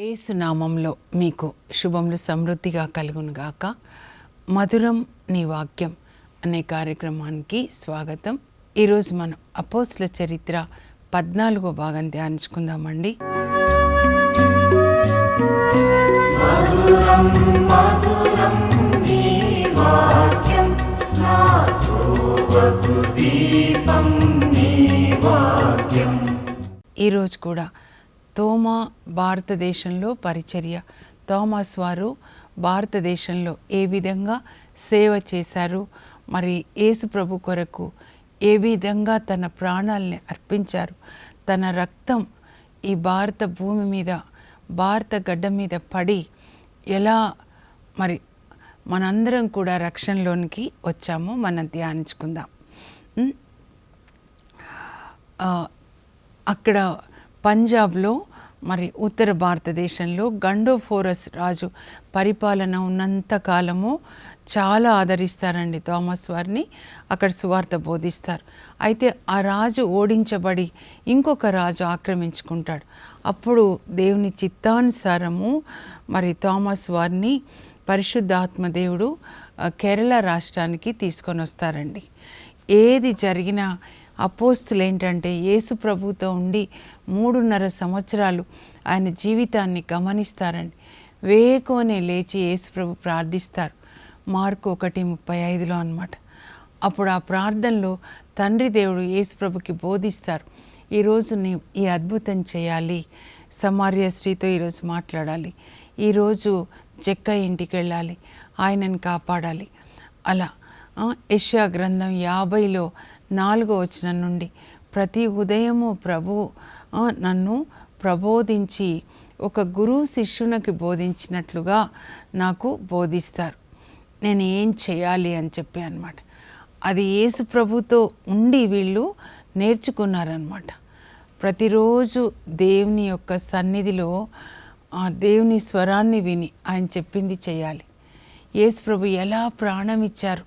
ఏసునామంలో మీకు శుభములు సమృద్ధిగా కలుగునుగాక మధురం నీ వాక్యం అనే కార్యక్రమానికి స్వాగతం. ఈరోజు మనం అపోస్ల చరిత్ర పద్నాలుగో భాగం ధ్యానించుకుందామండి. ఈరోజు కూడా తోమా భారతదేశంలో పరిచర్య. థోమస్ వారు భారతదేశంలో ఏ విధంగా సేవ చేశారు? మరి యేసు ప్రభు కొరకు ఏ విధంగా తన ప్రాణాల్ని అర్పించారు? తన రక్తం ఈ భారత భూమి మీద భారత గడ్డ మీద పడి ఎలా మరి మనందరం కూడా రక్షణలోనికి వచ్చామో మనం ధ్యానించుకుందాం. అక్కడ పంజాబ్లో మరి ఉత్తర భారతదేశంలో గండోఫోరస్ రాజు పరిపాలన ఉన్నంత కాలము చాలా ఆదరిస్తారండి థామస్ వారిని. అక్కడ సువార్త బోధిస్తారు. అయితే ఆ రాజు ఓడించబడి ఇంకొక రాజు ఆక్రమించుకుంటాడు. అప్పుడు దేవుని చిత్తానుసారము మరి థామస్ వారిని పరిశుద్ధాత్మ దేవుడు కేరళ రాష్ట్రానికి తీసుకొని వస్తారండి. ఏది జరిగినా అపోస్తులు ఏంటంటే యేసు ప్రభుతో ఉండి మూడున్నర సంవత్సరాలు ఆయన జీవితాన్ని గమనిస్తారండి. వేకోనే లేచి యేసు ప్రభు ప్రార్థిస్తారు. మార్కు ఒకటి ముప్పై ఐదులో అనమాట అప్పుడు ఆ ప్రార్థనలో తండ్రి దేవుడు యేసుప్రభుకి బోధిస్తారు ఈరోజు నీ ఈ అద్భుతం చేయాలి సమార్య స్త్రీతో ఈరోజు మాట్లాడాలి ఈరోజు చెక్క ఇంటికి వెళ్ళాలి ఆయనను కాపాడాలి. అలా యష్యా గ్రంథం యాభైలో నాలుగో వచనం నుండి ప్రతి ఉదయము ప్రభు నన్ను ప్రబోధించి ఒక గురువు శిష్యునికి బోధించినట్లుగా నాకు బోధిస్తారు. నేను ఏం చేయాలి? అని చెప్పి అనమాట అది యేసు ప్రభుతో ఉండి వీళ్ళు నేర్చుకున్నారనమాట ప్రతిరోజు దేవుని యొక్క సన్నిధిలో ఆ దేవుని స్వరాన్ని విని ఆయన చెప్పింది చేయాలి. యేసు ప్రభు ఎలా ప్రాణం ఇచ్చారు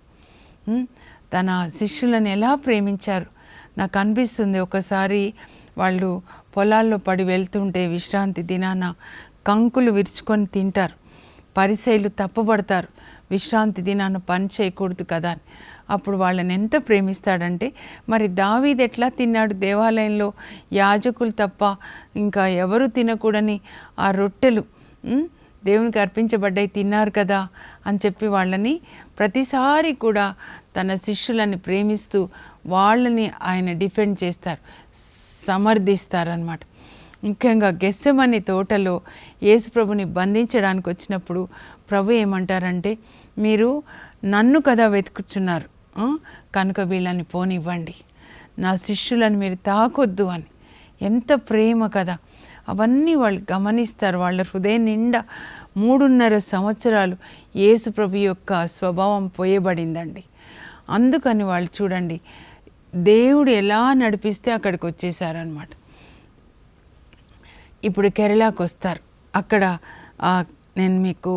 తన శిష్యులను ఎలా ప్రేమించారు? నాకు అనిపిస్తుంది ఒకసారి వాళ్ళు పొలాల్లో పడి వెళ్తుంటే విశ్రాంతి దినాన కంకులు విరుచుకొని తింటారు. పరిసైలు తప్పుపడతారు విశ్రాంతి దినాన పని చేయకూడదు కదా అని. అప్పుడు వాళ్ళని ఎంత ప్రేమిస్తాడంటే మరి దావీద్ ఎట్లా తిన్నాడు? దేవాలయంలో యాజకులు తప్ప ఇంకా ఎవరు తినకూడని ఆ రొట్టెలు దేవునికి అర్పించబడ్డాయి తిన్నారు కదా అని చెప్పి వాళ్ళని ప్రతిసారి కూడా తన శిష్యులని ప్రేమిస్తూ వాళ్ళని ఆయన డిఫెండ్ చేస్తారు సమర్థిస్తారనమాట ముఖ్యంగా గెస్సమని తోటలో యేసుప్రభుని బంధించడానికి వచ్చినప్పుడు ప్రభు ఏమంటారంటే మీరు నన్ను కదా వెతుకుచున్నారు కనుక వీళ్ళని పోనివ్వండి. నా శిష్యులను మీరు తాకొద్దు అని. ఎంత ప్రేమ కదా. అవన్నీ వాళ్ళు గమనిస్తారు. వాళ్ళ హృదయం నిండా మూడున్నర సంవత్సరాలు యేసుప్రభు యొక్క స్వభావం పోయబడిందండి. అందుకని వాళ్ళు చూడండి దేవుడు ఎలా నడిపిస్తే అక్కడికి వచ్చేసారనమాట ఇప్పుడు కేరళకు వస్తారు. అక్కడ నేను మీకు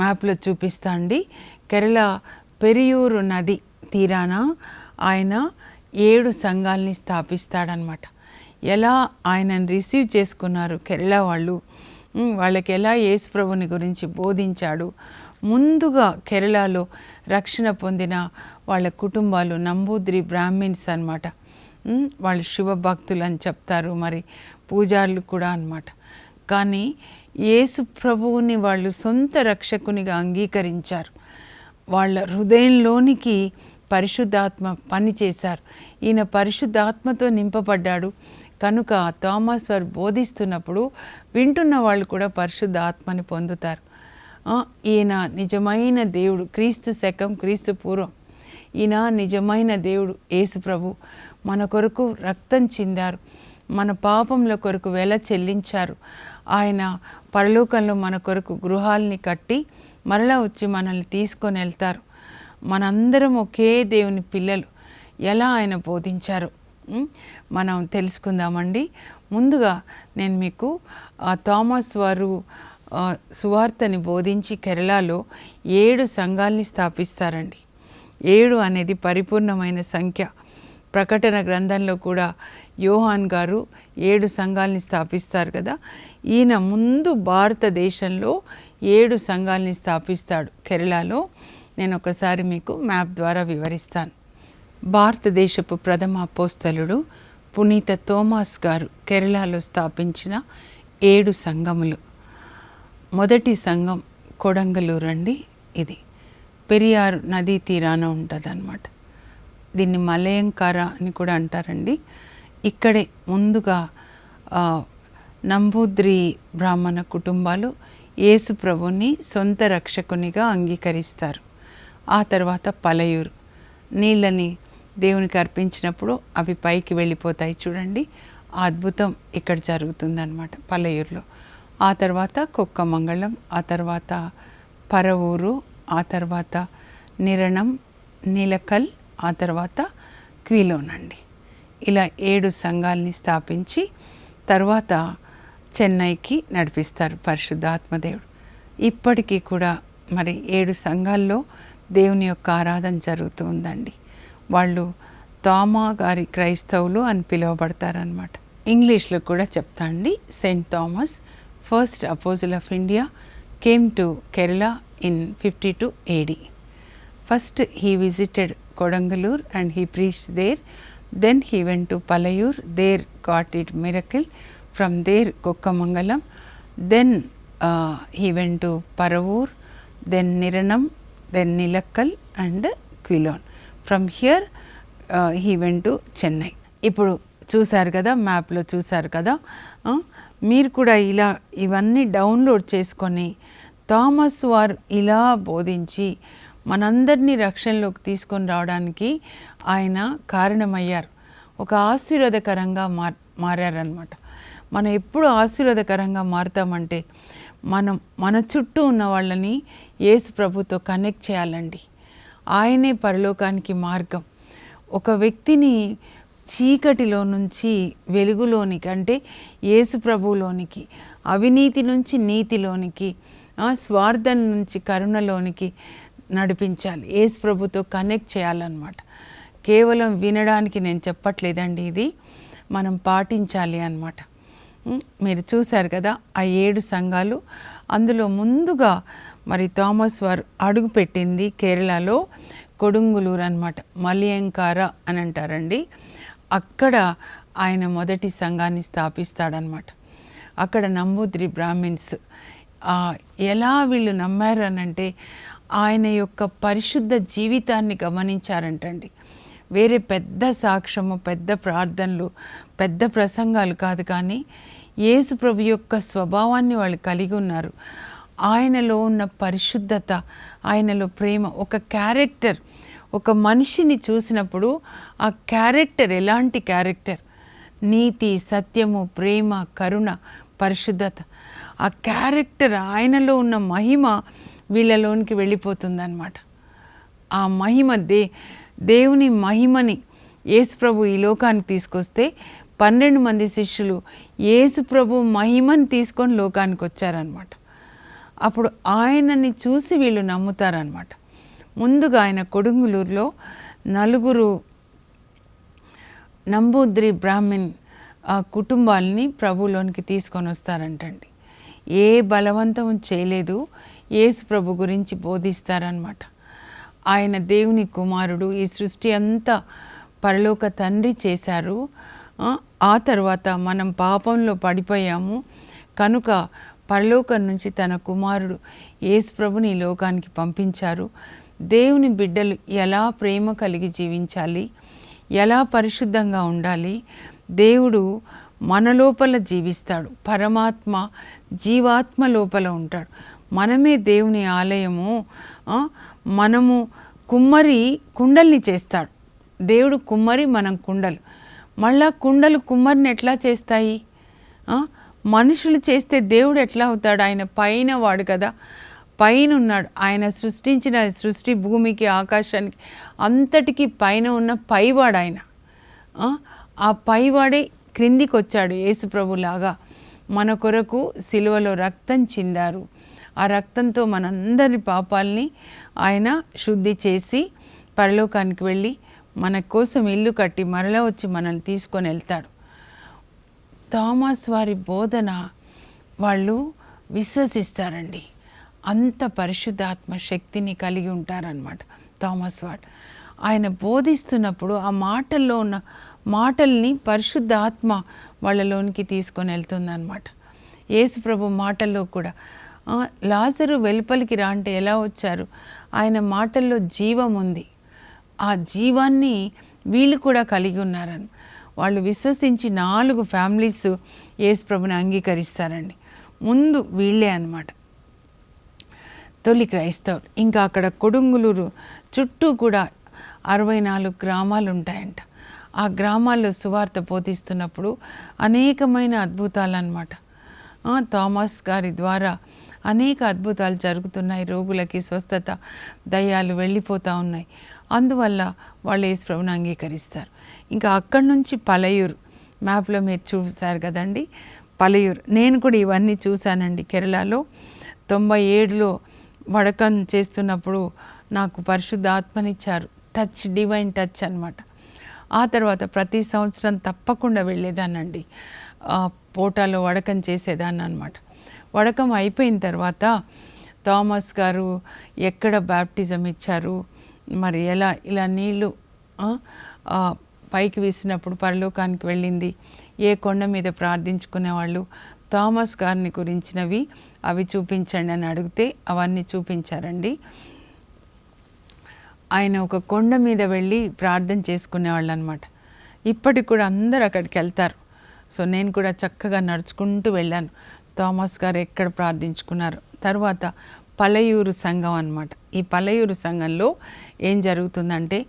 మ్యాప్లో చూపిస్తా అండి. కేరళ పెరియూరు నది తీరాన ఆయన ఏడు సంఘాలని స్థాపిస్తాడనమాట ఎలా ఆయనను రిసీవ్ చేసుకున్నారు కేరళ వాళ్ళు? వాళ్ళకి ఎలా యేసు ప్రభుని గురించి బోధించాడు? ముందుగా కేరళలో రక్షణ పొందిన వాళ్ళ కుటుంబాలు నంబూద్రి బ్రాహ్మిన్స్ అన్నమాట. వాళ్ళు శివభక్తులు అని చెప్తారు మరి పూజారులు కూడా అనమాట కానీ యేసు ప్రభువుని వాళ్ళు సొంత రక్షకునిగా అంగీకరించారు. వాళ్ళ హృదయంలోనికి పరిశుద్ధాత్మ పని చేశారు ఈయన పరిశుద్ధాత్మతో నింపబడ్డాడు. కనుక థామస్ వారు బోధిస్తున్నప్పుడు వింటున్న వాళ్ళు కూడా పరిశుద్ధ ఆత్మని పొందుతారు. ఈయన నిజమైన దేవుడు క్రీస్తు శకం క్రీస్తు పూర్వం. ఈయన నిజమైన దేవుడు యేసు ప్రభు మన కొరకు రక్తం చిందారు మన పాపంల కొరకు వెల చెల్లించారు. ఆయన పరలోకంలో మన కొరకు గృహాల్ని కట్టి మరలా వచ్చి మనల్ని తీసుకొని వెళ్తారు. మనందరం ఒకే దేవుని పిల్లలు. ఎలా ఆయన బోధించారు? మనం తెలుసుకుందామండి. ముందుగా నేను మీకు థామస్ వారు సువార్తని బోధించి కేరళలో ఏడు సంఘాల్ని స్థాపిస్తారండి. ఏడు అనేది పరిపూర్ణమైన సంఖ్య. ప్రకటన గ్రంథంలో కూడా యోహాన్ గారు ఏడు సంఘాలని స్థాపిస్తారు కదా. ఈయన ముందు భారతదేశంలో ఏడు సంఘాలని స్థాపిస్తాడు కేరళలో. నేను ఒకసారి మీకు మ్యాప్ ద్వారా వివరిస్తాను. భారతదేశపు ప్రథమ అపోస్తలుడు పునీత థోమాస్ గారు కేరళలో స్థాపించిన ఏడు సంఘములు. మొదటి సంఘం కొడంగలూరు అండి ఇది పెరియార్ నదీ తీరాన ఉంటుంది దీన్ని మలయంకార అని కూడా అంటారండి. ఇక్కడే ముందుగా నంబూద్రి బ్రాహ్మణ కుటుంబాలు యేసు ప్రభుని సొంత రక్షకునిగా అంగీకరిస్తారు. ఆ తర్వాత పలయూరు. నీళ్ళని దేవునికి అర్పించినప్పుడు అవి పైకి వెళ్ళిపోతాయి చూడండి. ఆ అద్భుతం ఇక్కడ జరుగుతుందన్నమాట పల్లెయూరులో. ఆ తర్వాత కుక్కమంగళం ఆ తర్వాత పరవూరు ఆ తర్వాత నిరణం నీలకల్ ఆ తర్వాత క్వీలోనండి. ఇలా ఏడు సంఘాలని స్థాపించి తర్వాత చెన్నైకి నడిపిస్తారు పరిశుద్ధాత్మదేవుడు ఇప్పటికీ కూడా మరి ఏడు సంఘాల్లో దేవుని యొక్క ఆరాధన జరుగుతూ ఉందండి. వాళ్ళు థామా గారి క్రైస్తవులు అని పిలువబడతారనమాట ఇంగ్లీష్లో కూడా చెప్తా అండి saint Thomas first apostle of India came to Kerala in fifty two AD. First he visited Kodungallur and he preach there. Then he went to Palayur. There got it miracle from there Kukkamangalam. Then he went to Paravur. Then Niranam then Nilakkal and Quilon. From here he went to Chennai ఇప్పుడు చూశారు కదా మ్యాప్లో చూశారు కదా మీరు కూడా ఇలా ఇవన్నీ డౌన్లోడ్ చేసుకొని థామస్ వారు ఇలా బోధించి మనందరినీ రక్షణలోకి తీసుకొని రావడానికి ఆయన కారణమయ్యారు. ఒక ఆశీర్వాదకరంగా మార్ మారారనమాట మనం ఎప్పుడు ఆశీర్వాదకరంగా మారుతామంటే మనం మన చుట్టూ ఉన్న వాళ్ళని యేసు ప్రభుతో కనెక్ట్ చేయాలండి. ఆయనే పరలోకానికి మార్గం. ఒక వ్యక్తిని చీకటిలో నుంచి వెలుగులోనికి అంటే యేసు ప్రభువులోనికి అవినీతి నుంచి నీతిలోనికి స్వార్థం నుంచి కరుణలోనికి నడిపించాలి. యేసు ప్రభుతో కనెక్ట్ చేయాలన్నమాట. కేవలం వినడానికి నేను చెప్పట్లేదండి ఇది. మనం పాటించాలి అన్నమాట. మీరు చూశారు కదా ఆ ఏడు సంఘాలు అందులో ముందుగా మరి థామస్ వారు అడుగుపెట్టింది కేరళలో కొడుంగులూరు అనమాట మలియంకార అని అంటారండి. అక్కడ ఆయన మొదటి సంఘాన్ని స్థాపిస్తాడనమాట అక్కడ నంబూద్రి బ్రాహ్మిన్స్ ఎలా వీళ్ళు నమ్మారు అనంటే ఆయన యొక్క పరిశుద్ధ జీవితాన్ని గమనించారంటండి. వేరే పెద్ద సాక్ష్యము పెద్ద ప్రార్థనలు పెద్ద ప్రసంగాలు కాదు కానీ యేసు ప్రభు యొక్క స్వభావాన్ని వాళ్ళు కలిగి ఉన్నారు. ఆయనలో ఉన్న పరిశుద్ధత ఆయనలో ప్రేమ ఒక క్యారెక్టర్ ఒక మనిషిని చూసినప్పుడు ఆ క్యారెక్టర్ ఎలాంటి క్యారెక్టర్? నీతి సత్యము ప్రేమ కరుణ పరిశుద్ధత. ఆ క్యారెక్టర్ ఆయనలో ఉన్న మహిమ వీళ్ళలోనికి వెళ్ళిపోతుందన్నమాట. ఆ మహిమ దే దేవుని మహిమని యేసు ప్రభు ఈ లోకానికి తీసుకొస్తే పన్నెండు మంది శిష్యులు యేసు ప్రభు మహిమని తీసుకొని లోకానికి వచ్చారనమాట అప్పుడు ఆయనని చూసి వీళ్ళు నమ్ముతారనమాట ముందుగా ఆయన కొడుంగులూరులో నలుగురు నంబూద్రి బ్రాహ్మిన్ ఆ కుటుంబాలని ప్రభులోనికి తీసుకొని వస్తారంటండి. ఏ బలవంతం చేయలేదు యేసు ప్రభు గురించి బోధిస్తారనమాట ఆయన దేవుని కుమారుడు ఈ సృష్టి అంతా పరలోక తండ్రి చేశారు. ఆ, తర్వాత మనం పాపంలో పడిపోయాము. కనుక పరలోకం నుంచి తన కుమారుడు యేసు ప్రభుని ఈ లోకానికి పంపించారు. దేవుని బిడ్డలు ఎలా ప్రేమ కలిగి జీవించాలి? ఎలా పరిశుద్ధంగా ఉండాలి? దేవుడు మన లోపల జీవిస్తాడు. పరమాత్మ జీవాత్మ లోపల ఉంటాడు. మనమే దేవుని ఆలయము. మనము కుమ్మరి కుండల్ని చేస్తాడు. దేవుడు కుమ్మరి మనం కుండలు. మళ్ళా కుండలు కుమ్మరిని ఎట్లా చేస్తాయి? మనుషులు చేస్తే దేవుడు ఎట్లా అవుతాడు? ఆయన పైన వాడు కదా. పైన ఉన్నాడు ఆయన సృష్టించిన సృష్టి భూమికి ఆకాశానికి అంతటికి పైన ఉన్న పైవాడు ఆయన. ఆ? ఆ పైవాడే క్రిందికి వచ్చాడు యేసుప్రభులాగా మన కొరకు సిలువలో రక్తం చిందారు. ఆ రక్తంతో మనందరి పాపాలని ఆయన శుద్ధి చేసి పరలోకానికి వెళ్ళి మన కోసం ఇల్లు కట్టి మరలా వచ్చి మనల్ని తీసుకొని వెళ్తాడు. థామస్ వారి బోధన వాళ్ళు విశ్వసిస్తారండి. అంత పరిశుద్ధాత్మ శక్తిని కలిగి ఉంటారనమాట థామస్ వాడు ఆయన బోధిస్తున్నప్పుడు ఆ మాటల్లో ఉన్న మాటల్ని పరిశుద్ధాత్మ వాళ్ళలోనికి తీసుకొని వెళ్తుందనమాట యేసుప్రభు మాటల్లో కూడా లాజరు వెలుపలికి రా అంటే ఎలా వచ్చారు? ఆయన మాటల్లో జీవం ఉంది. ఆ జీవాన్ని వీళ్ళు కూడా కలిగి ఉన్నారని. వాళ్ళు విశ్వసించి నాలుగు ఫ్యామిలీస్ యేసు ప్రభుని అంగీకరిస్తారండి. ముందు వీళ్ళే అనమాట తొలి క్రైస్తవులు. ఇంకా అక్కడ కొడుంగులూరు చుట్టూ కూడా అరవై నాలుగు గ్రామాలు ఉంటాయంట. ఆ గ్రామాల్లో సువార్త పోతిస్తున్నప్పుడు అనేకమైన అద్భుతాలు అనమాట థామస్ గారి ద్వారా అనేక అద్భుతాలు జరుగుతున్నాయి. రోగులకి స్వస్థత దయ్యాలు వెళ్ళిపోతూ ఉన్నాయి. అందువల్ల వాళ్ళు యేసుప్రభుని అంగీకరిస్తారు. ఇంకా అక్కడి నుంచి పలయూరు మ్యాప్లో మీరు చూశారు కదండి. పలయూరు. నేను కూడా ఇవన్నీ చూశానండి కేరళలో. తొంభై ఏడులో వడకం చేస్తున్నప్పుడు నాకు పరిశుద్ధ ఆత్మనిచ్చారు టచ్ డివైన్ టచ్ అనమాట ఆ తర్వాత ప్రతి సంవత్సరం తప్పకుండా వెళ్ళేదానండి పోటాలో వడకం చేసేదాన్ని అనమాట వడకం అయిపోయిన తర్వాత థామస్ గారు ఎక్కడ బ్యాప్టిజం ఇచ్చారు? మరి ఎలా ఇలా నీళ్ళు పైకి వేసినప్పుడు పరలోకానికి వెళ్ళింది. ఏ కొండ మీద ప్రార్థించుకునేవాళ్ళు థామస్ గారిని గురించినవి అవి చూపించండి అని అడిగితే అవన్నీ చూపించారండి. ఆయన ఒక కొండ మీద వెళ్ళి ప్రార్థన చేసుకునేవాళ్ళు అనమాట ఇప్పటికి కూడా అందరు అక్కడికి వెళ్తారు. సో నేను కూడా చక్కగా నడుచుకుంటూ వెళ్ళాను. థామస్ గారు ఎక్కడ ప్రార్థించుకున్నారు? తర్వాత పలయూరు సంఘం అనమాట ఈ పలయూరు సంఘంలో ఏం జరుగుతుందంటే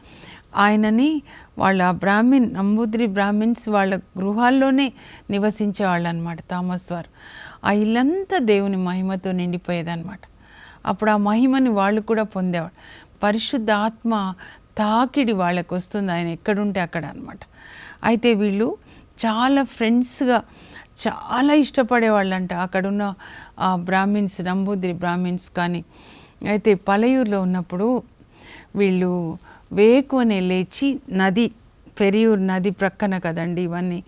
ఆయనని వాళ్ళ బ్రాహ్మిన్ నంబూద్రి బ్రాహ్మిన్స్ వాళ్ళ గృహాల్లోనే నివసించేవాళ్ళు అనమాట థామస్ వారు. ఆ ఇల్లంతా దేవుని మహిమతో నిండిపోయేదన్నమాట అప్పుడు ఆ మహిమని వాళ్ళు కూడా పొందేవాడు పరిశుద్ధ ఆత్మ తాకిడి వాళ్ళకు వస్తుంది ఆయన ఎక్కడుంటే అక్కడ అనమాట అయితే వీళ్ళు చాలా ఫ్రెండ్స్గా చాలా ఇష్టపడేవాళ్ళంట. అక్కడున్న ఆ బ్రాహ్మిన్స్ నంబూద్రి బ్రాహ్మిన్స్ కానీ అయితే పలయూరులో ఉన్నప్పుడు వీళ్ళు వేకునే లేచి నది పెరియూరు నది ప్రక్కన కదండి ఇవన్నీ.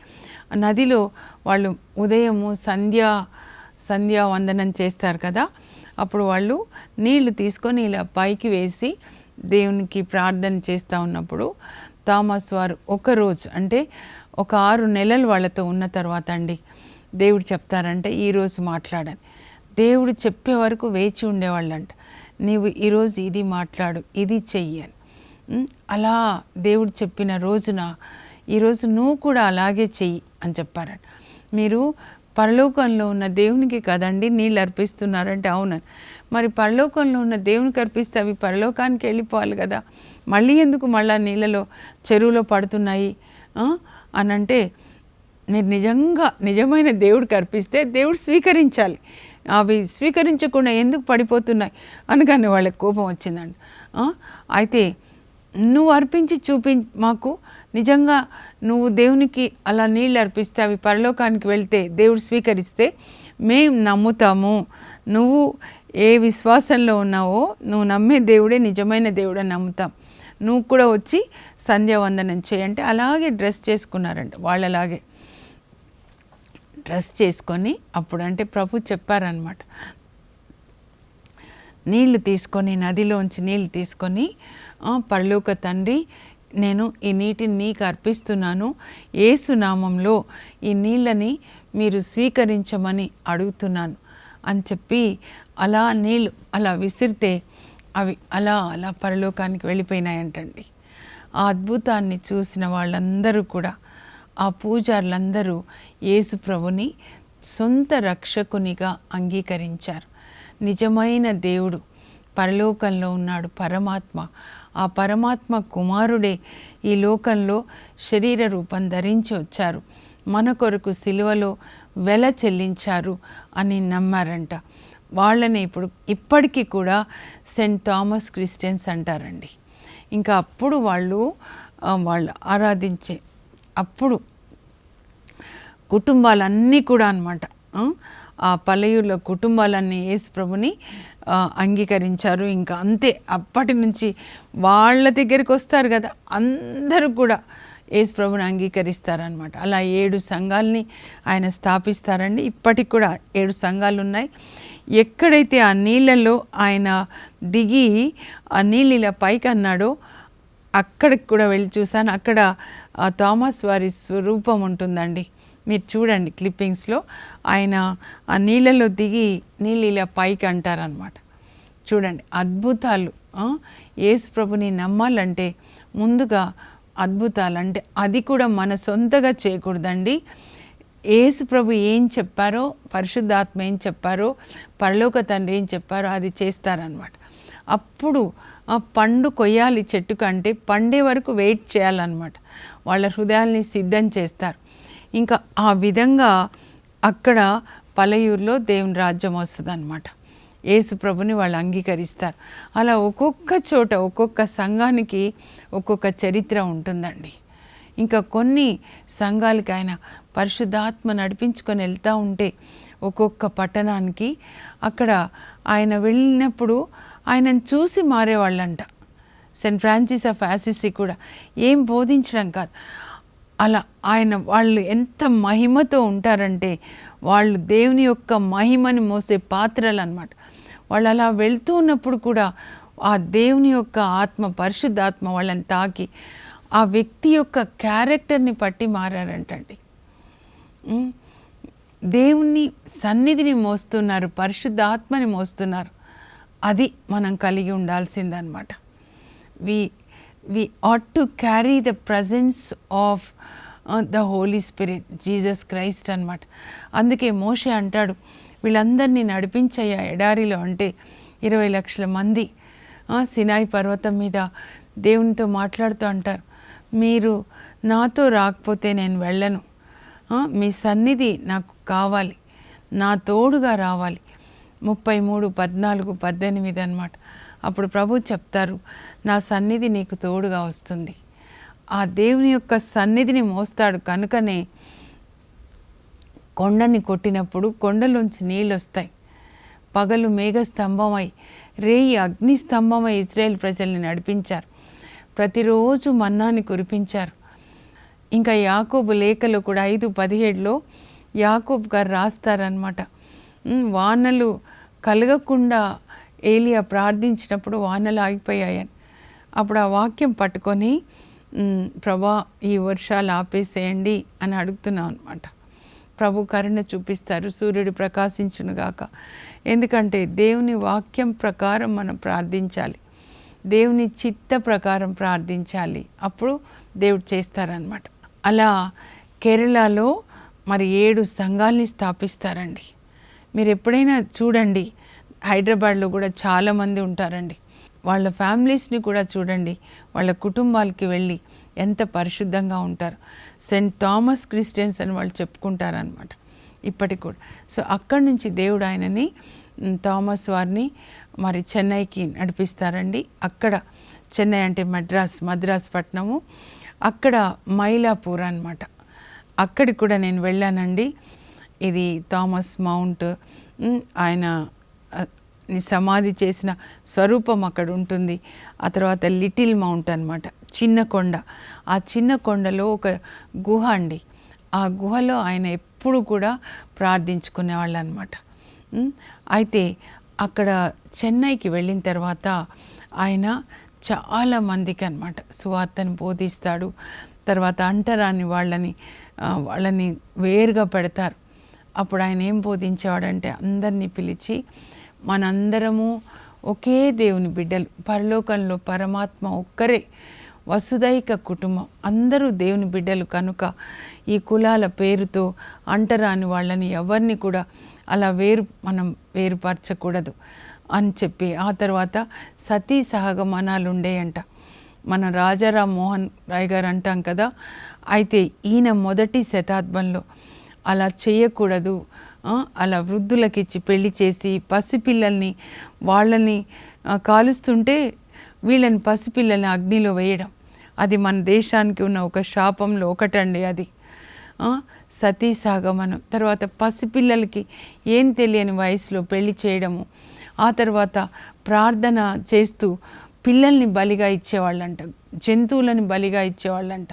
నదిలో వాళ్ళు ఉదయము సంధ్యా సంధ్యా వందనం చేస్తారు కదా. అప్పుడు వాళ్ళు నీళ్ళు తీసుకొని ఇలా పైకి వేసి దేవునికి ప్రార్థన చేస్తూ ఉన్నప్పుడు థామస్ వారు ఒకరోజు అంటే ఒక ఆరు నెలలు వాళ్ళతో ఉన్న తర్వాత అండి దేవుడు చెప్తారంటే ఈరోజు మాట్లాడని దేవుడు చెప్పే వరకు వేచి ఉండేవాళ్ళంట. నీవు ఈరోజు ఇది మాట్లాడు ఇది చెయ్యను అలా దేవుడు చెప్పిన రోజున ఈరోజు నువ్వు కూడా అలాగే చెయ్యి అని చెప్పారట. మీరు పరలోకంలో ఉన్న దేవునికి కదండి నీళ్ళు అర్పిస్తున్నారంటే అవునని మరి పరలోకంలో ఉన్న దేవునికి అర్పిస్తే అవి పరలోకానికి వెళ్ళిపోవాలి కదా. మళ్ళీ ఎందుకు మళ్ళా నీళ్ళలో చెరువులో పడుతున్నాయి? అని అంటే మీరు నిజంగా నిజమైన దేవుడికి అర్పిస్తే దేవుడు స్వీకరించాలి. అవి స్వీకరించకుండా ఎందుకు పడిపోతున్నాయి అనగానే వాళ్ళకి కోపం వచ్చిందండి. అయితే నువ్వు అర్పించి చూపి మాకు నిజంగా నువ్వు దేవునికి అలా నీళ్ళు అర్పిస్తే అవి పరలోకానికి వెళ్తే దేవుడు స్వీకరిస్తే మేము నమ్ముతాము. నువ్వు ఏ విశ్వాసంలో ఉన్నావో నువ్వు నమ్మే దేవుడే నిజమైన దేవుడే నమ్ముతాం. నువ్వు కూడా వచ్చి సంధ్యావందనం చేయంటే అలాగే డ్రెస్ చేసుకున్నారంట వాళ్ళలాగే. డ్రెస్ చేసుకొని అప్పుడంటే ప్రభు చెప్పారనమాట నీళ్ళు తీసుకొని నదిలోంచి నీళ్ళు తీసుకొని పరలోక తండ్రి నేను ఈ నీటిని నీకు అర్పిస్తున్నాను. ఏసు నామంలో ఈ నీళ్ళని మీరు స్వీకరించమని అడుగుతున్నాను అని చెప్పి అలా నీళ్ళు అలా విసిరితే అవి అలా అలా పరలోకానికి వెళ్ళిపోయినాయంటండి. ఆ అద్భుతాన్ని చూసిన వాళ్ళందరూ కూడా ఆ పూజారులందరూ యేసు ప్రభుని సొంత రక్షకునిగా అంగీకరించారు. నిజమైన దేవుడు పరలోకంలో ఉన్నాడు పరమాత్మ. ఆ పరమాత్మ కుమారుడే ఈ లోకంలో శరీర రూపం ధరించి వచ్చారు. మన కొరకు సిలువలో వెల చెల్లించారు అని నమ్మారంట. వాళ్ళని ఇప్పుడు ఇప్పటికీ కూడా సెయింట్ థామస్ క్రిస్టియన్స్ అంటారండి. ఇంకా అప్పుడు వాళ్ళు వాళ్ళు ఆరాధించే అప్పుడు కుటుంబాలన్నీ కూడా అనమాట ఆ పలయూర్ల కుటుంబాలన్నీ యేసు ప్రభుని అంగీకరించారు. ఇంకా అంతే అప్పటి నుంచి వాళ్ళ దగ్గరికి వస్తారు కదా అందరూ కూడా యేసు ప్రభుని అంగీకరిస్తారనమాట అలా ఏడు సంఘాలని ఆయన స్థాపిస్తారండి. ఇప్పటికి కూడా ఏడు సంఘాలు ఉన్నాయి ఎక్కడైతే ఆ నీళ్ళలో ఆయన దిగి ఆ నీళ్ళు ఇలా పైకి అన్నాడో అక్కడికి కూడా వెళ్ళి చూశాను. అక్కడ థామస్ వారి స్వరూపం ఉంటుందండి. మీరు చూడండి క్లిప్పింగ్స్లో. ఆయన ఆ నీళ్ళలో దిగి నీళ్ళు ఇలా పైకి అంటారనమాట చూడండి అద్భుతాలు యేసు ప్రభుని నమ్మాలంటే ముందుగా అద్భుతాలు. అంటే అది కూడా మన సొంతగా చేయకూడదండి. యేసు ప్రభు ఏం చెప్పారో పరిశుద్ధాత్మ ఏం చెప్పారో పరలోక తండ్రి ఏం చెప్పారో అది చేస్తారనమాట అప్పుడు ఆ పండు కొయ్యాలి చెట్టు కంటే పండే వరకు వెయిట్ చేయాలన్నమాట. వాళ్ళ హృదయాల్ని సిద్ధం చేస్తారు. ఇంకా ఆ విధంగా అక్కడ పలయూరులో దేవుని రాజ్యం వస్తుంది అనమాట యేసు ప్రభుని వాళ్ళు అంగీకరిస్తారు. అలా ఒక్కొక్క చోట ఒక్కొక్క సంఘానికి ఒక్కొక్క చరిత్ర ఉంటుందండి. ఇంకా కొన్ని సంఘాలకి ఆయన పరిశుద్ధాత్మ నడిపించుకొని వెళ్తూ ఉంటే ఒక్కొక్క పట్టణానికి అక్కడ ఆయన వెళ్ళినప్పుడు ఆయనను చూసి మారేవాళ్ళంట. సెయింట్ ఫ్రాన్సిస్ ఆఫ్ యాసిసి కూడా ఏం బోధించడం కాదు. అలా ఆయన వాళ్ళు ఎంత మహిమతో ఉంటారంటే వాళ్ళు దేవుని యొక్క మహిమని మోసే పాత్రలు అనమాట వాళ్ళు అలా వెళ్తూ ఉన్నప్పుడు కూడా ఆ దేవుని యొక్క ఆత్మ పరిశుద్ధాత్మ వాళ్ళని తాకి ఆ వ్యక్తి యొక్క క్యారెక్టర్ని పట్టి మారారంటండి. దేవుని సన్నిధిని మోస్తున్నారు పరిశుద్ధాత్మని మోస్తున్నారు. అది మనం కలిగి ఉండాల్సిందనమాట we we ought to carry the presence of the holy spirit Jesus Christ అనమాట అందుకే మోషే అంటాడు వీళ్ళందరినీ నడిపించయ్యా ఎడారిలో అంటే ఇరవై లక్షల మంది సినాయి పర్వతం మీద దేవునితో మాట్లాడుతూ అంటారు మీరు నాతో రాకపోతే నేను వెళ్ళను. మీ సన్నిధి నాకు కావాలి. నా తోడుగా రావాలి. ముప్పై మూడు పద్నాలుగు పద్దెనిమిది అనమాట అప్పుడు ప్రభు చెప్తారు నా సన్నిధి నీకు తోడుగా వస్తుంది. ఆ దేవుని యొక్క సన్నిధిని మోస్తాడు కనుకనే కొండని కొట్టినప్పుడు కొండలోంచి నీళ్ళు వస్తాయి పగలు మేఘ స్తంభమై రేయి అగ్ని స్తంభమై ఇజ్రాయెల్ ప్రజల్ని నడిపించారు. ప్రతిరోజు మన్నాని కురిపించారు. ఇంకా యాకోబు లేఖలో కూడా ఐదు పదిహేడులో యాకోబు గారు రాస్తారనమాట వానలు కలగకుండా ఏలియా ప్రార్థించినప్పుడు వానలు ఆగిపోయాయని. అప్పుడు ఆ వాక్యం పట్టుకొని ప్రభా ఈ వర్షాలు ఆపేసేయండి అని అడుగుతున్నాం అనమాట ప్రభు కరుణ చూపిస్తారు సూర్యుడు ప్రకాశించునుగాక ఎందుకంటే దేవుని వాక్యం ప్రకారం మనం ప్రార్థించాలి. దేవుని చిత్త ప్రకారం ప్రార్థించాలి. అప్పుడు దేవుడు చేస్తారనమాట అలా కేరళలో మరి ఏడు సంఘాల్ని స్థాపిస్తారండి. మీరు ఎప్పుడైనా చూడండి హైదరాబాద్లో కూడా చాలామంది ఉంటారండి. వాళ్ళ ఫ్యామిలీస్ని కూడా చూడండి వాళ్ళ కుటుంబాలకి వెళ్ళి ఎంత పరిశుద్ధంగా ఉంటారు. సెయింట్ థామస్ క్రిస్టియన్స్ అని వాళ్ళు చెప్పుకుంటారనమాట ఇప్పటికి కూడా. సో అక్కడి నుంచి దేవుడు ఆయనని థామస్ వారిని మరి చెన్నైకి నడిపిస్తారండి. అక్కడ చెన్నై అంటే మద్రాస్ మద్రాస్ పట్టణము. అక్కడ మైలాపూర్ అనమాట అక్కడికి కూడా నేను వెళ్ళానండి. ఇది థామస్ మౌంట్ ఆయన సమాధి చేసిన స్వరూపం అక్కడ ఉంటుంది. ఆ తర్వాత లిటిల్ మౌంట్ అనమాట చిన్న కొండ. ఆ చిన్న కొండలో ఒక గుహ అండి. ఆ గుహలో ఆయన ఎప్పుడు కూడా ప్రార్థించుకునేవాళ్ళు అనమాట అయితే అక్కడ చెన్నైకి వెళ్ళిన తర్వాత ఆయన చాలా మందికి అనమాట సువార్తను బోధిస్తాడు. తర్వాత అంటరాని వాళ్ళని వాళ్ళని వేరుగా పెడతారు. అప్పుడు ఆయన ఏం బోధించేవాడంటే అందరినీ పిలిచి మనందరము ఒకే దేవుని బిడ్డలు. పరలోకంలో పరమాత్మ ఒక్కరే. వసుదైక కుటుంబం. అందరూ దేవుని బిడ్డలు కనుక ఈ కులాల పేరుతో అంటరాని వాళ్ళని ఎవరిని కూడా అలా వేరు మనం వేరుపరచకూడదు అని చెప్పి ఆ తర్వాత సతీ సహగమనాలు ఉండేయంట. మన రాజారాం మోహన్ రాయ్ గారు అంటాం కదా అయితే ఈయన మొదటి శతాబ్దంలో అలా చేయకూడదు. అలా వృద్ధులకి ఇచ్చి పెళ్ళి చేసి పసిపిల్లల్ని వాళ్ళని కాలుస్తుంటే వీళ్ళని పసిపిల్లల్ని అగ్నిలో వేయడం. అది మన దేశానికి ఉన్న ఒక శాపంలో ఒకటండి అది. సతీ సాగమనం. తర్వాత పసిపిల్లలకి ఏం తెలియని వయసులో పెళ్ళి చేయడము. ఆ తర్వాత ప్రార్థన చేస్తూ పిల్లల్ని బలిగా ఇచ్చేవాళ్ళంట. జంతువులని బలిగా ఇచ్చేవాళ్ళంట.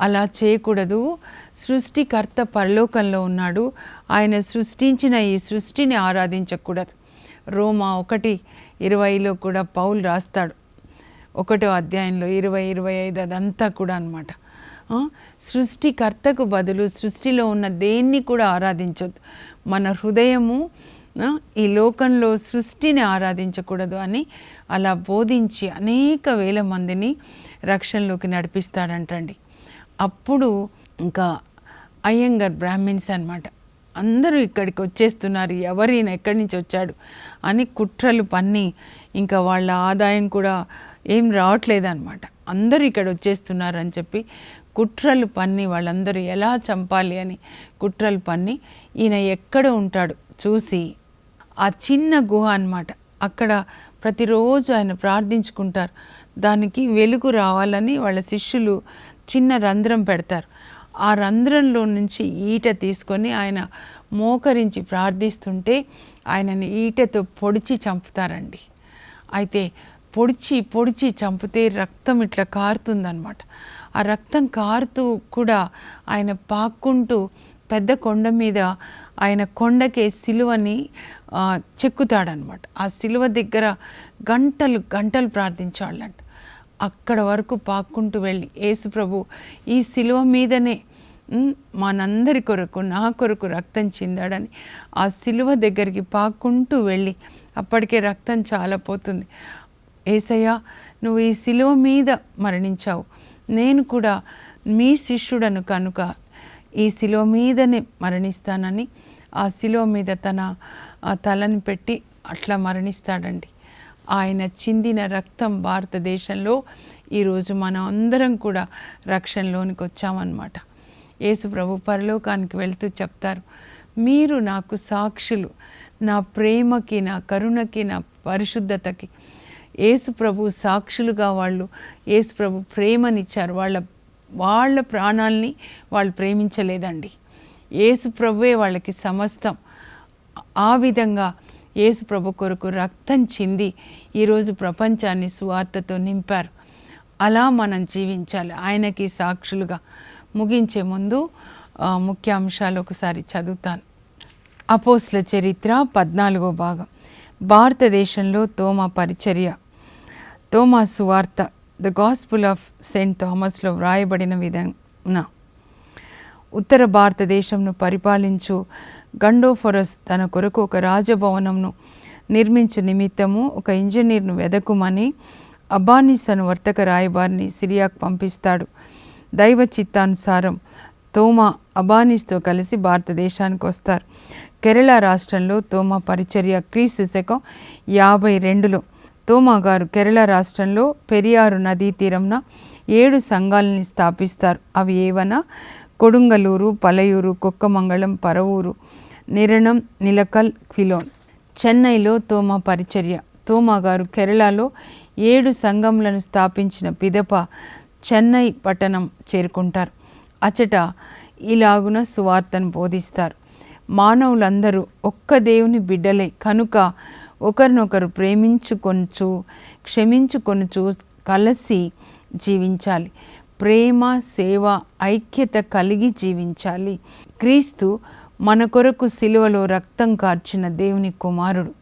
అలా చేయకూడదు. సృష్టికర్త పరలోకంలో ఉన్నాడు. ఆయన సృష్టించిన ఈ సృష్టిని ఆరాధించకూడదు. రోమా ఒకటి ఇరవైలో కూడా పౌలు రాస్తాడు. ఒకటో అధ్యాయంలో ఇరవై ఇరవై ఐదు అదంతా కూడా అనమాట సృష్టికర్తకు బదులు సృష్టిలో ఉన్న దేన్ని కూడా ఆరాధించొద్దు. మన హృదయము ఈ లోకంలో సృష్టిని ఆరాధించకూడదు అని అలా బోధించి అనేక వేల మందిని రక్షణలోకి నడిపిస్తాడంటండి. అప్పుడు ఇంకా అయ్యంగర్ బ్రాహ్మిన్స్ అనమాట అందరూ ఇక్కడికి వచ్చేస్తున్నారు. ఎవరైనా ఎక్కడి నుంచి వచ్చాడు అని కుట్రలు పన్ని ఇంకా వాళ్ళ ఆదాయం కూడా ఏం రావట్లేదన్నమాట. అందరూ ఇక్కడ వచ్చేస్తున్నారు అని చెప్పి కుట్రలు పన్ని వాళ్ళందరూ ఎలా చంపాలి అని కుట్రలు పన్ని ఈయన ఎక్కడ ఉంటాడు చూసి ఆ చిన్న గుహ అనమాట అక్కడ ప్రతిరోజు ఆయన ప్రార్థించుకుంటారు. దానికి వెలుగు రావాలని వాళ్ళ శిష్యులు చిన్న రంధ్రం పెడతారు. ఆ రంధ్రంలో నుంచి ఈట తీసుకొని ఆయన మోకరించి ప్రార్థిస్తుంటే ఆయనని ఈటతో పొడిచి చంపుతారండి. అయితే పొడిచి పొడిచి చంపితే రక్తం ఇట్లా కారుతుందనమాట ఆ రక్తం కారుతూ కూడా ఆయన పాక్కుంటూ పెద్ద కొండ మీద ఆయన కొండకే సిలువని చెక్కుతాడనమాట ఆ సిలువ దగ్గర గంటలు గంటలు ప్రార్థించాడంట అక్కడ వరకు పాక్కుంటూ వెళ్ళి యేసుప్రభు ఈ సిలువ మీదనే మనందరి కొరకు నా కొరకు రక్తం చిందాడని ఆ సిలువ దగ్గరికి పాక్కుంటూ వెళ్ళి అప్పటికే రక్తం చాలా పోతుంది ఏసయ్య నువ్వు ఈ సిలువ మీద మరణించావు. నేను కూడా మీ శిష్యుడను కనుక ఈ శిలువ మీదనే మరణిస్తానని ఆ శిలువ మీద తన తలను తలని పెట్టి అట్లా మరణిస్తాడండి. ఆయన చిందిన రక్తం భారతదేశంలో ఈరోజు మనం అందరం కూడా రక్షణలోనికి వచ్చామన్నమాట. యేసుప్రభు పరలోకానికి వెళ్తూ చెప్తారు. మీరు నాకు సాక్షులు. నా ప్రేమకి నా కరుణకి నా పరిశుద్ధతకి. యేసుప్రభు సాక్షులుగా వాళ్ళు యేసుప్రభు ప్రేమనిచ్చారు. వాళ్ళ వాళ్ళ ప్రాణాల్ని వాళ్ళు ప్రేమించలేదండి. యేసుప్రభువే వాళ్ళకి సమస్తం. ఆ విధంగా యేసుప్రభు కొరకు రక్తం చింది ఈరోజు ప్రపంచాన్ని సువార్తతో నింపారు. అలా మనం జీవించాలి. ఆయనకి సాక్షులుగా. ముగించే ముందు ముఖ్య ముఖ్యాంశాలు ఒకసారి చదువుతాను. అపోస్ల చరిత్ర పద్నాలుగో భాగం. భారతదేశంలో తోమా పరిచర్య. తోమా సువార్త ద గాస్పుల్ ఆఫ్ సెయింట్ థామస్లో వ్రాయబడిన విధంగా. ఉత్తర భారతదేశంను పరిపాలించు గండోఫరస్ తన కొరకు ఒక రాజభవనంను నిర్మించు నిమిత్తము ఒక ఇంజనీర్ను వెదకుమని అబానిస్ అను వర్తక రాయబారిని సిరియాకు పంపిస్తాడు. దైవ చిత్తానుసారం తోమా అబానిస్తో కలిసి భారతదేశానికి వస్తారు. కేరళ రాష్ట్రంలో తోమా పరిచర్య క్రీస్తు శకం యాభై రెండులో తోమా గారు కేరళ రాష్ట్రంలో పెరియారు నదీ తీరంన ఏడు సంఘాలని స్థాపిస్తారు. అవి ఏవనా? కొడుంగలూరు పలయూరు కుక్కమంగళం పరవూరు నిరణం నిలకల్ క్విలోన్ చెన్నైలో తోమా పరిచర్య తోమా గారు కేరళలో ఏడు సంఘములను స్థాపించిన పిదప చెన్నై పట్టణం చేరుకుంటారు. అచట ఇలాగున సువార్తను బోధిస్తారు. మానవులందరూ ఒక్క దేవుని బిడ్డలే. కనుక ఒకరినొకరు ప్రేమించుకొనుచు క్షమించుకొనుచు కలిసి జీవించాలి. ప్రేమ సేవ ఐక్యత కలిగి జీవించాలి. క్రీస్తు మన కొరకు సిలువలో రక్తం కార్చిన దేవుని కుమారుడు.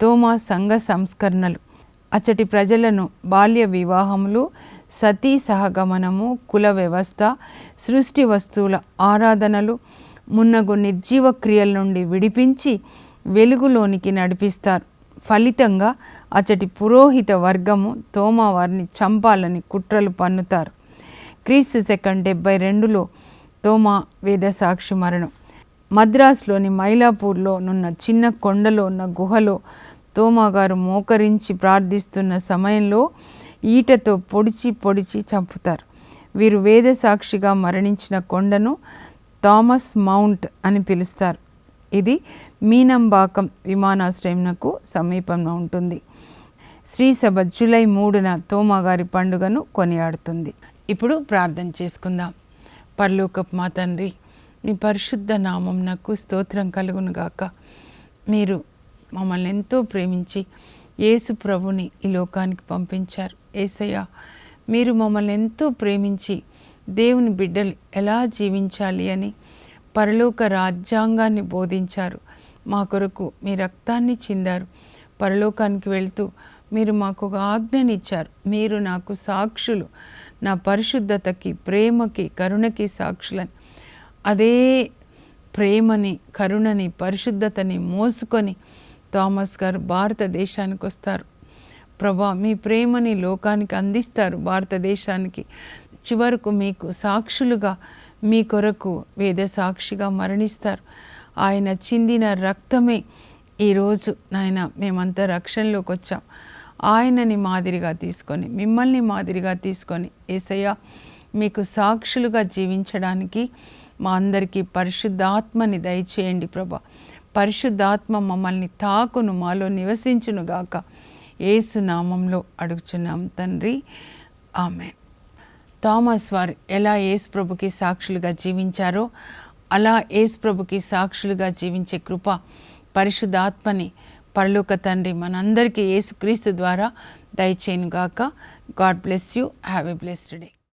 తోమా సంఘ సంస్కరణలు. అచ్చటి ప్రజలను బాల్య వివాహములు సతీ సహగమనము కుల వ్యవస్థ సృష్టి వస్తువుల ఆరాధనలు మున్నగు నిర్జీవ క్రియల నుండి విడిపించి వెలుగులోనికి నడిపిస్తారు. ఫలితంగా అచటి పురోహిత వర్గము తోమా వారిని చంపాలని కుట్రలు పన్నుతారు. క్రీస్తు సెకండ్ డెబ్బై రెండులో తోమా వేద సాక్షి మరణం. మద్రాసులోని మైలాపూర్లో నున్న చిన్న కొండలో ఉన్న గుహలో తోమా గారు మోకరించి ప్రార్థిస్తున్న సమయంలో ఈటతో పొడిచి పొడిచి చంపుతారు. వీరు వేద సాక్షిగా మరణించిన కొండను థామస్ మౌంట్ అని పిలుస్తారు. ఇది మీనంబాకం విమానాశ్రయంకు సమీపంలో ఉంటుంది. శ్రీసభ జూలై మూడున తోమగారి పండుగను కొనియాడుతుంది. ఇప్పుడు ప్రార్థన చేసుకుందాం. పర్లోకప్ మా తండ్రి మీ పరిశుద్ధ నామం నాకు స్తోత్రం కలుగును గాక మీరు మమ్మల్ని ఎంతో ప్రేమించి యేసు ప్రభుని ఈ లోకానికి పంపించారు. ఏసయ్య మీరు మమ్మల్ని ఎంతో ప్రేమించి దేవుని బిడ్డలు ఎలా జీవించాలి అని పరలోక రాజ్యాంగాన్ని బోధించారు. మా కొరకు మీ రక్తాన్ని చిందారు. పరలోకానికి వెళ్తూ మీరు మాకు ఒక ఆజ్ఞనిచ్చారు. మీరు నాకు సాక్షులు. నా పరిశుద్ధతకి ప్రేమకి కరుణకి సాక్షులని. అదే ప్రేమని కరుణని పరిశుద్ధతని మోసుకొని థామస్ గారు భారతదేశానికి వస్తారు. ప్రభా మీ ప్రేమని లోకానికి అందిస్తారు భారతదేశానికి. చివరకు మీకు సాక్షులుగా మీ కొరకు వేద సాక్షిగా మరణిస్తారు. ఆయన చిందిన రక్తమే ఈరోజు నాయన మేమంతా రక్షణలోకి వచ్చాం. ఆయనని మాదిరిగా తీసుకొని మిమ్మల్ని మాదిరిగా తీసుకొని ఏసయ్య మీకు సాక్షులుగా జీవించడానికి మా అందరికీ పరిశుద్ధాత్మని దయచేయండి ప్రభా. పరిశుద్ధాత్మ మమ్మల్ని తాకును మాలో నివసించును గాక ఏసు నామంలో అడుగుచున్నాం తండ్రి. ఆమె థామస్ వారు ఎలా ఏసు ప్రభుకి సాక్షులుగా జీవించారో అలా ఏసు ప్రభుకి సాక్షులుగా జీవించే కృప పరిశుద్ధాత్మని పరలోక తండ్రి మనందరికీ యేసుక్రీస్తు ద్వారా దయచేయను గాక God bless you. Have a blessed day.